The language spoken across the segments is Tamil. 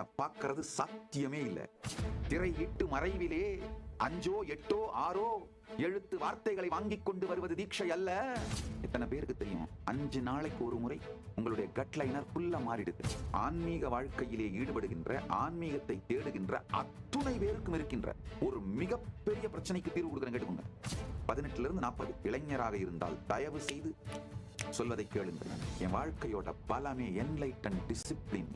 என்னை பார்க்கறது சாத்தியமே இல்லை. திரை இட்டு மறைவிலே அஞ்சோ எட்டோ ஆறோ எழுத்து வார்த்தைகளை வாங்கிக் கொண்டு வருவது தீட்சை அல்ல. எத்தனை பேருக்கு தெரியும்? அஞ்சு நாளைக்கு ஒரு முறை உங்களுடைய கட்லைனர் ஃபுல்லா மாறிடுது. ஆன்மீக வாழ்க்கையிலே ஈடுபடுகின்ற ஆன்மீகத்தை தேடுகின்ற அத்துணை பேருக்கும் இருக்கின்ற ஒரு மிகப்பெரிய பிரச்சனைக்கு தீர்வு கொடுக்குறேன் கேட்டுக்கோங்க. பதினெட்டுல இருந்து நாற்பது. இளைஞராக இருந்தால் தயவு செய்து சொல்வதை கேளுங்கள். என் வாழ்க்கையோட பலமே என்லைட்டன் டிசிப்ளின்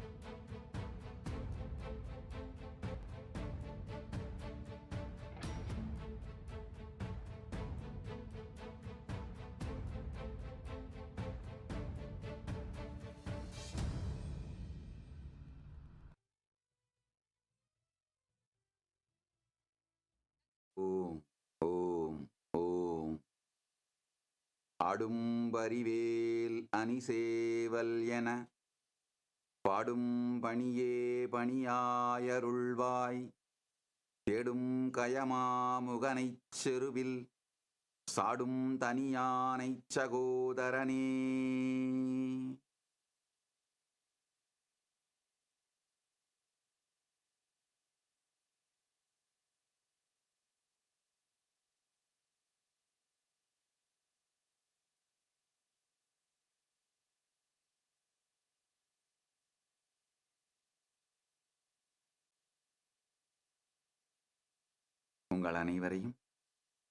அடும்பரிவேல் அணிசேவல் என பாடும் பணியே பணியாயருள்வாய். தேடும் கயமாமுகனைச் செருவில் சாடும் தனியானைச் சகோதரனே. உங்கள் அனைவரையும்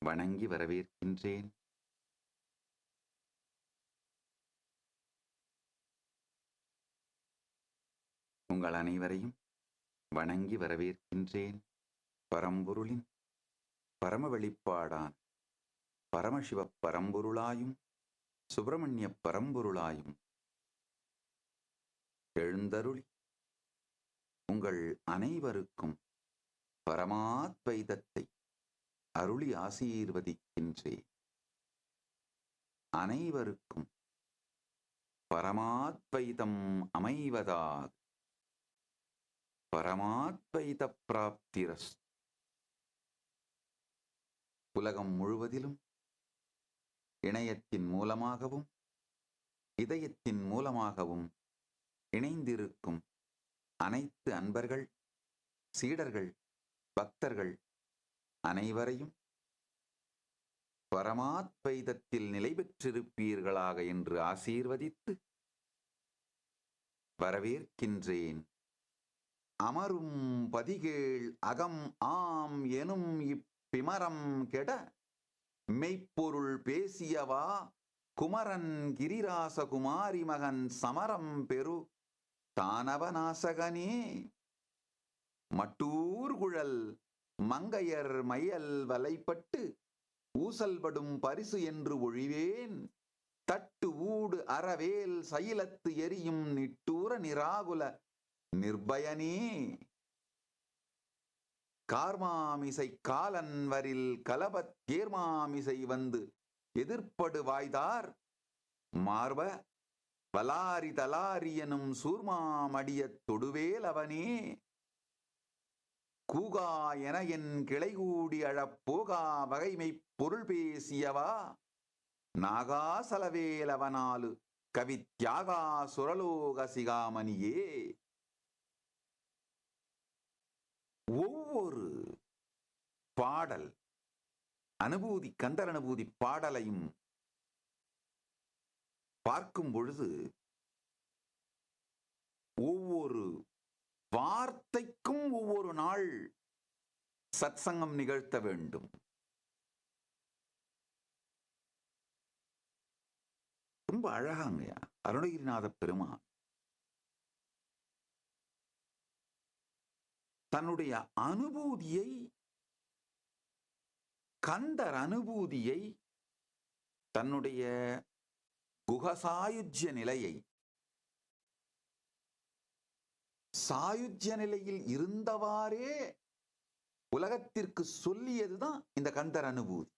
வணங்கி வரவேற்கின்றேன். உங்கள் அனைவரையும் வணங்கி வரவேற்கின்றேன். பரம்பொருளின் பரம வெளிப்பாடான் பரமசிவ பரம்பொருளாயும் சுப்பிரமணிய பரம்பொருளாயும் எழுந்தருளி உங்கள் அனைவருக்கும் பரமாத்வைதத்தை அருளி ஆசீர்வதிக்கின்றேன் அனைவருக்கும் பரமாத்வைதம் அமைவதாக பரமாத்வைத பிராப்திரஸ் உலகம் முழுவதிலும் இணையத்தின் மூலமாகவும் இதயத்தின் மூலமாகவும் இணைந்திருக்கும் அனைத்து அன்பர்கள் சீடர்கள் பக்தர்கள் அனைவரையும் பரமாத்வைதத்தில் நிலை பெற்றிருப்பீர்களாக என்று ஆசீர்வதித்து வரவேற்கின்றேன். அமரும் பதிகேள் அகம் ஆம் எனும் இப்பிமரம் கெட மெய்ப்பொருள் பேசியவா குமரன் கிரிராசகுமாரி மகன் சமரம் பெரு தானவநாசகனே மட்டூர்குழல் மங்கையர் மையல் வலைப்பட்டு ஊசல்படும் பரிசு என்று ஒழிவேன். தட்டு ஊடு அறவேல் சயிலத்து எரியும் நிட்டூர நிராகுல நிர்பயனே. கார்மாமிசை காலன்வரில் கலபத் கேர்மாமிசை வந்து எதிர்ப்படு வாய்தார். மார்ப வலாரி தலாரி எனும் சூர்மாமடியத் தொடுவேல் அவனே. கூகா என என் கிளைகூடி அழப் போகா வகைமை பொருள் பேசியவா? நாகாசலவேலவனாலு கவி தியாகா சுரலோக சிகாமணியே. ஒவ்வொரு பாடல் அனுபூதி கந்தர் அனுபூதி பாடலையும் பார்க்கும் பொழுது ஒவ்வொரு வார்த்தைக்கும் ஒவ்வொரு நாள் சத்சங்கம் நிகழ்த்த வேண்டும். ரொம்ப அழகாங்கய்யா அருணகிரிநாத பெருமான் தன்னுடைய அனுபூதியை கந்தர் அனுபூதியை தன்னுடைய குகசாயுஜ்ய நிலையை சாயுஜ்ய நிலையில் இருந்தவாறே உலகத்திற்கு சொல்லியதுதான் இந்த கந்தர் அனுபூதி.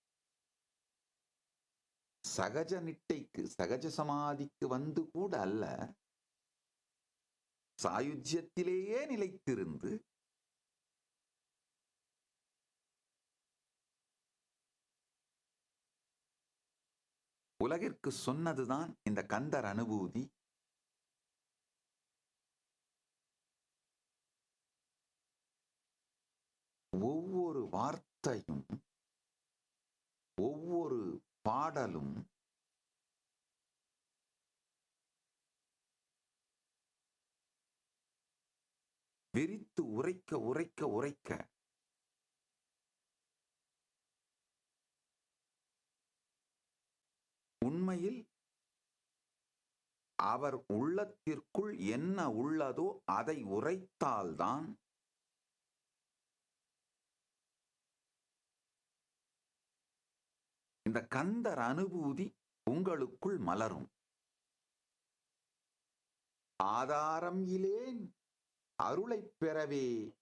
சகஜ நிட்டைக்கு சகஜ சமாதிக்கு வந்து கூட அல்ல. சாயுஜ்யத்திலேயே நிலைத்திருந்து உலகிற்கு சொன்னதுதான் இந்த கந்தர் அனுபூதி ஒவ்வொரு வார்த்தையும் ஒவ்வொரு பாடலும் விரித்து உரைக்க உரைக்க உரைக்க உண்மையில் அவர் உள்ளத்திற்குள் என்ன உள்ளதோ அதை உரைத்தால்தான் இந்த கந்தர் அனுபூதி உங்களுக்குள் மலரும். ஆதாரம் இலேன் அருளைப் பெறவே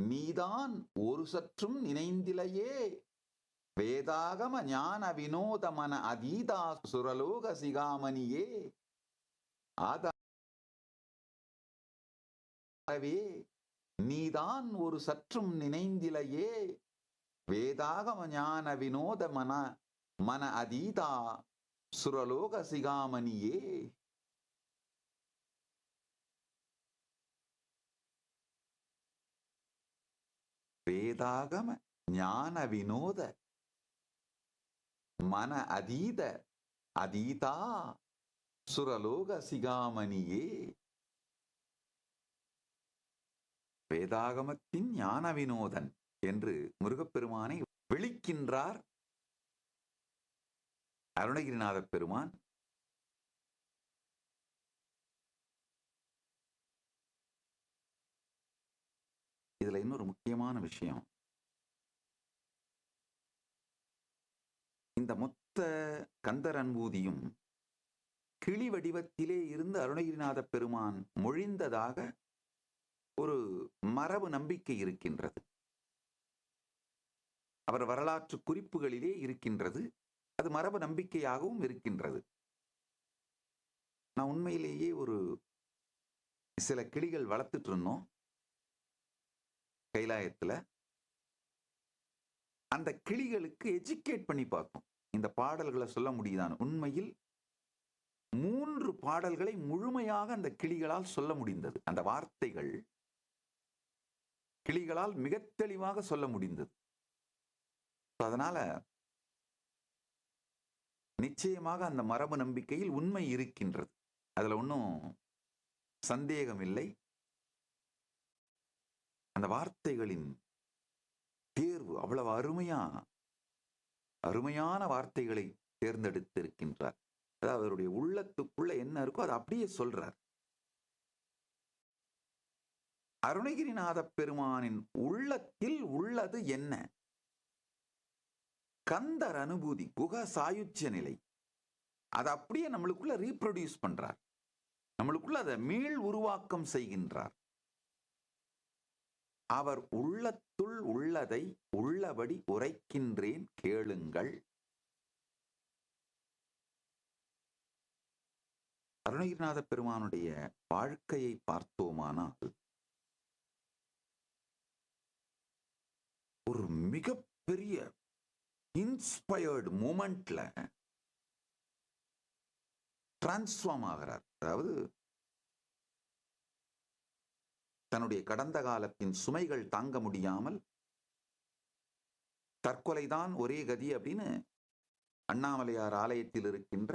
நீதான் ஒரு சற்றும் நினைந்திலையே. வேதாகம ஞான வினோதமன அதீதா சுரலோக சிகாமணியே. ஆதாரவே நீதான் ஒரு சற்றும் நினைந்திலையே. வேதாகம ஞான வினோத மன மன அதீதா சுரலோக சிகாமணியே வேதாகம ஞான வினோத மன அதீத அதீதா சுரலோக சிகாமணியே வேதாகமத்தின் ஞான வினோதன் என்று முருகப்பெருமானை விழிக்கின்றார் அருணகிரிநாத பெருமான் இதுல இன்னொரு முக்கியமான விஷயம். இந்த மொத்த கந்தர் அன்பூதியும் கிளி வடிவத்திலே இருந்து அருணகிரிநாத பெருமான் மொழிந்ததாக ஒரு மரபு நம்பிக்கை இருக்கின்றது. அவர் வரலாற்று குறிப்புகளிலே இருக்கின்றது. அது மரபு நம்பிக்கையாகவும் இருக்கின்றது. நான் உண்மையிலேயே ஒரு சில கிளிகள் வளர்த்துட்டு இருந்தோம். கைலாயத்துல. அந்த கிளிகளுக்கு எஜுகேட் பண்ணி பார்த்தோம். இந்த பாடல்களை சொல்ல முடியுதான் உண்மையில் மூன்று பாடல்களை முழுமையாக அந்த கிளிகளால் சொல்ல முடிந்தது. அந்த வார்த்தைகள் கிளிகளால் மிக தெளிவாக சொல்ல முடிந்தது. அதனால நிச்சயமாக அந்த மரபு நம்பிக்கையில் உண்மை இருக்கின்றது. அதில் ஒன்றும் சந்தேகம் இல்லை. அந்த வார்த்தைகளின் தேர்வு அவ்வளவு அருமையா அருமையான வார்த்தைகளை தேர்ந்தெடுத்திருக்கின்றார். அதாவது அவருடைய உள்ளத்துக்குள்ள என்ன இருக்கோ அதை அப்படியே சொல்றார். அருணகிரிநாத பெருமானின் உள்ளத்தில் உள்ளது என்ன? கந்தர் அனுபூதி குக சாயுச்சிய நிலை. அதை அப்படியே நம்மளுக்குள்ள ரீப்ரொடியூஸ் பண்றார். நம்மளுக்குள்ள அதை மீள் உருவாக்கம் செய்கின்றார். அவர் உள்ளத்துள் உள்ளதை உள்ளபடி உரைக்கின்றேன் கேளுங்கள். அருணகிரிநாத பெருமானுடைய வாழ்க்கையை பார்த்தோமானால் ஒரு மிகப்பெரிய இன்ஸ்பயர்டு மூமெண்ட்ல டிரான்ஸ்ஃபார்ம் ஆகிறார். அதாவது தன்னுடைய கடந்த காலத்தின் சுமைகள் தாங்க முடியாமல் தற்கொலைதான் ஒரே கதி அப்படின்னு அண்ணாமலையார் ஆலயத்தில் இருக்கின்ற